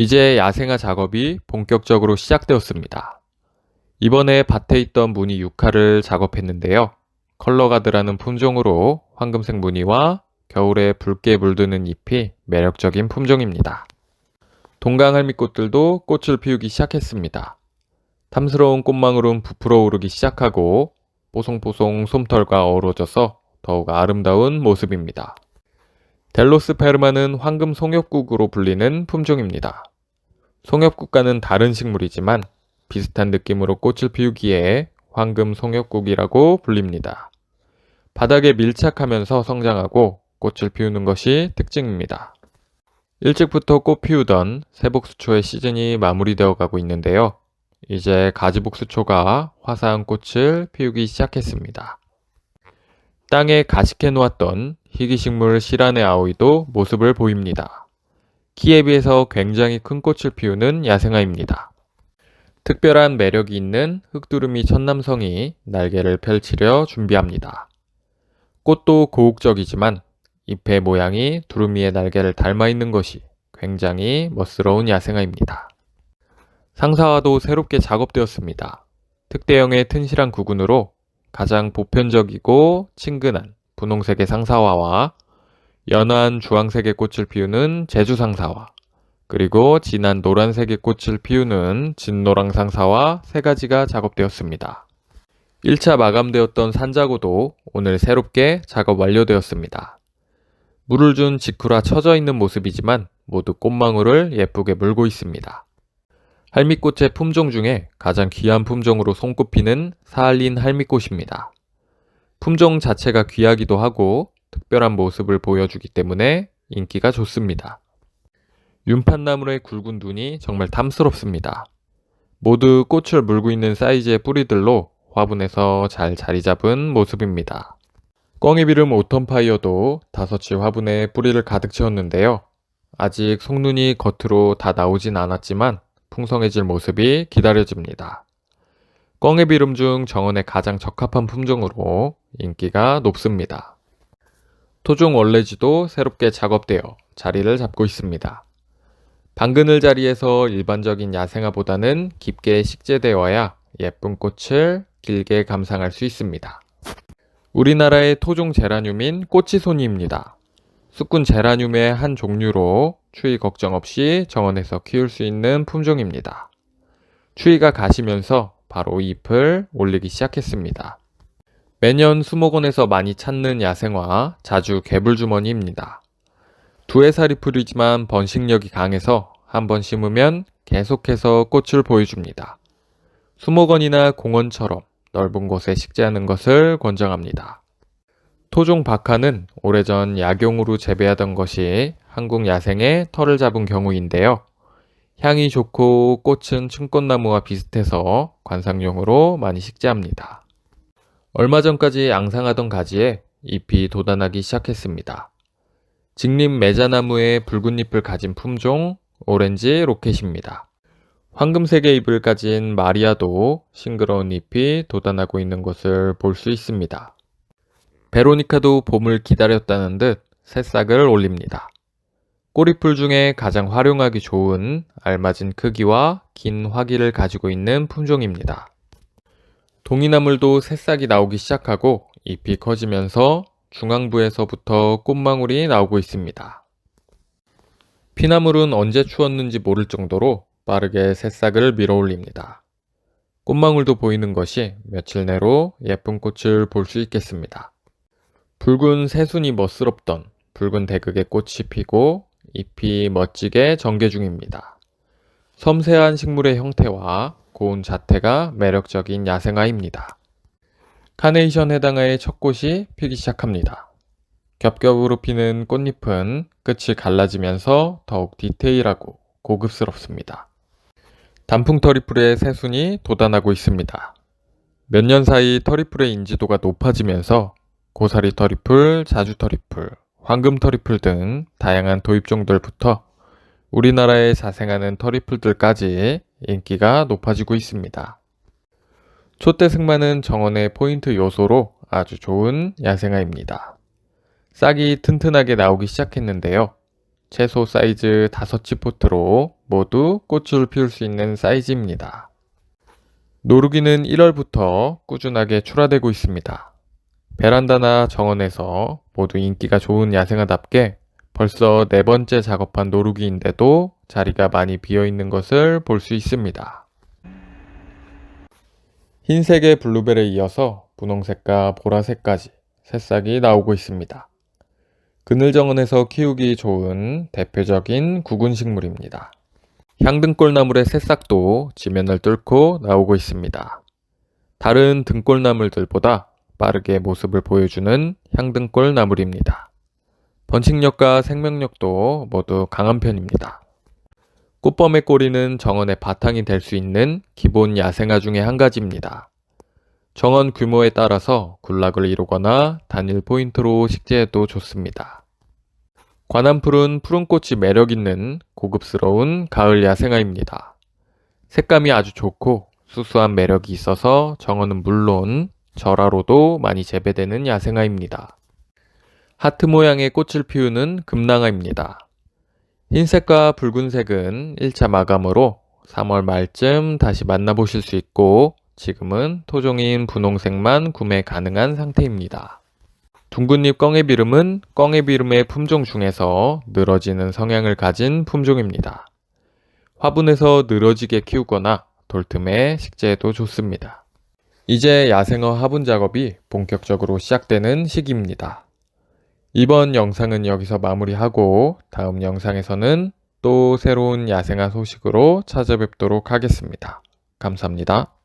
이제 야생화 작업이 본격적으로 시작되었습니다. 이번에 밭에 있던 무늬 6화를 작업했는데요. 컬러가드라는 품종으로 황금색 무늬와 겨울에 붉게 물드는 잎이 매력적인 품종입니다. 동강 할미꽃들도 꽃을 피우기 시작했습니다. 탐스러운 꽃망울은 부풀어 오르기 시작하고 뽀송뽀송 솜털과 어우러져서 더욱 아름다운 모습입니다. 델로스 페르마는 황금 송엽국으로 불리는 품종입니다. 송엽국과는 다른 식물이지만 비슷한 느낌으로 꽃을 피우기에 황금 송엽국이라고 불립니다. 바닥에 밀착하면서 성장하고 꽃을 피우는 것이 특징입니다. 일찍부터 꽃 피우던 세복수초의 시즌이 마무리되어 가고 있는데요. 이제 가지복수초가 화사한 꽃을 피우기 시작했습니다. 땅에 가식해 놓았던 희귀식물 시란의 아오이도 모습을 보입니다. 키에 비해서 굉장히 큰 꽃을 피우는 야생화입니다. 특별한 매력이 있는 흑두루미 천남성이 날개를 펼치려 준비합니다. 꽃도 고혹적이지만 잎의 모양이 두루미의 날개를 닮아 있는 것이 굉장히 멋스러운 야생화입니다. 상사화도 새롭게 작업되었습니다. 특대형의 튼실한 구근으로 가장 보편적이고 친근한 분홍색의 상사화와 연한 주황색의 꽃을 피우는 제주 상사화, 그리고 진한 노란색의 꽃을 피우는 진노랑 상사화 세 가지가 작업되었습니다. 1차 마감되었던 산자고도 오늘 새롭게 작업 완료되었습니다. 물을 준 직후라 처져 있는 모습이지만 모두 꽃망울을 예쁘게 물고 있습니다. 할미꽃의 품종 중에 가장 귀한 품종으로 손꼽히는 사할린 할미꽃입니다. 품종 자체가 귀하기도 하고 특별한 모습을 보여주기 때문에 인기가 좋습니다. 윤판나물의 굵은 눈이 정말 탐스럽습니다. 모두 꽃을 물고 있는 사이즈의 뿌리들로 화분에서 잘 자리 잡은 모습입니다. 꽝이비름 오텀파이어도 다섯치 화분에 뿌리를 가득 채웠는데요. 아직 속눈이 겉으로 다 나오진 않았지만 풍성해질 모습이 기다려집니다. 꽝의 비름 중 정원에 가장 적합한 품종으로 인기가 높습니다. 토종 원래지도 새롭게 작업되어 자리를 잡고 있습니다. 방그늘 자리에서 일반적인 야생화보다는 깊게 식재되어야 예쁜 꽃을 길게 감상할 수 있습니다. 우리나라의 토종 제라늄인 꼬치소니입니다. 쑥군 제라늄의 한 종류로 추위 걱정 없이 정원에서 키울 수 있는 품종입니다. 추위가 가시면서 바로 잎을 올리기 시작했습니다. 매년 수목원에서 많이 찾는 야생화 자주 개불주머니입니다. 두 해살이 풀이지만 번식력이 강해서 한 번 심으면 계속해서 꽃을 보여줍니다. 수목원이나 공원처럼 넓은 곳에 식재하는 것을 권장합니다. 토종 박하는 오래전 약용으로 재배하던 것이 한국 야생의 털을 잡은 경우인데요. 향이 좋고 꽃은 층꽃나무와 비슷해서 관상용으로 많이 식재합니다. 얼마 전까지 앙상하던 가지에 잎이 돋아나기 시작했습니다. 직립 매자나무의 붉은 잎을 가진 품종 오렌지 로켓입니다. 황금색의 잎을 가진 마리아도 싱그러운 잎이 돋아나고 있는 것을 볼 수 있습니다. 베로니카도 봄을 기다렸다는 듯 새싹을 올립니다. 꼬리풀 중에 가장 활용하기 좋은 알맞은 크기와 긴 화기를 가지고 있는 품종입니다. 동이나물도 새싹이 나오기 시작하고 잎이 커지면서 중앙부에서부터 꽃망울이 나오고 있습니다. 피나물은 언제 추웠는지 모를 정도로 빠르게 새싹을 밀어 올립니다. 꽃망울도 보이는 것이 며칠 내로 예쁜 꽃을 볼 수 있겠습니다. 붉은 새순이 멋스럽던 붉은 대극의 꽃이 피고 잎이 멋지게 전개 중입니다. 섬세한 식물의 형태와 고운 자태가 매력적인 야생화입니다. 카네이션 해당화의 첫 꽃이 피기 시작합니다. 겹겹으로 피는 꽃잎은 끝이 갈라지면서 더욱 디테일하고 고급스럽습니다. 단풍 터리 풀의 새순이 돋아나고 있습니다. 몇 년 사이 터리풀의 인지도가 높아지면서 고사리 터리풀, 자주 터리풀, 황금 터리풀 등 다양한 도입종들부터 우리나라에 자생하는 터리풀들까지 인기가 높아지고 있습니다. 촛대 승마는 정원의 포인트 요소로 아주 좋은 야생화입니다. 싹이 튼튼하게 나오기 시작했는데요. 채소 사이즈 5치 포트로 모두 꽃을 피울 수 있는 사이즈입니다. 노루기는 1월부터 꾸준하게 출하되고 있습니다. 베란다나 정원에서 모두 인기가 좋은 야생화답게 벌써 네 번째 작업한 노루기인데도 자리가 많이 비어 있는 것을 볼 수 있습니다. 흰색의 블루벨에 이어서 분홍색과 보라색까지 새싹이 나오고 있습니다. 그늘 정원에서 키우기 좋은 대표적인 구근 식물입니다. 향등골나물의 새싹도 지면을 뚫고 나오고 있습니다. 다른 등골나물들보다 빠르게 모습을 보여주는 향등골나물입니다. 번식력과 생명력도 모두 강한 편입니다. 꽃범의 꼬리는 정원의 바탕이 될 수 있는 기본 야생화 중의 한 가지입니다. 정원 규모에 따라서 군락을 이루거나 단일 포인트로 식재해도 좋습니다. 관암풀은 푸른 꽃이 매력 있는 고급스러운 가을 야생화입니다. 색감이 아주 좋고 수수한 매력이 있어서 정원은 물론 절화로도 많이 재배되는 야생화입니다. 하트 모양의 꽃을 피우는 금낭화입니다. 흰색과 붉은색은 1차 마감으로 3월 말쯤 다시 만나보실 수 있고 지금은 토종인 분홍색만 구매 가능한 상태입니다. 둥근잎 껑애비름은 껑애비름의 품종 중에서 늘어지는 성향을 가진 품종입니다. 화분에서 늘어지게 키우거나 돌틈에 식재해도 좋습니다. 이제 야생어 화분 작업이 본격적으로 시작되는 시기입니다. 이번 영상은 여기서 마무리하고 다음 영상에서는 또 새로운 야생화 소식으로 찾아뵙도록 하겠습니다. 감사합니다.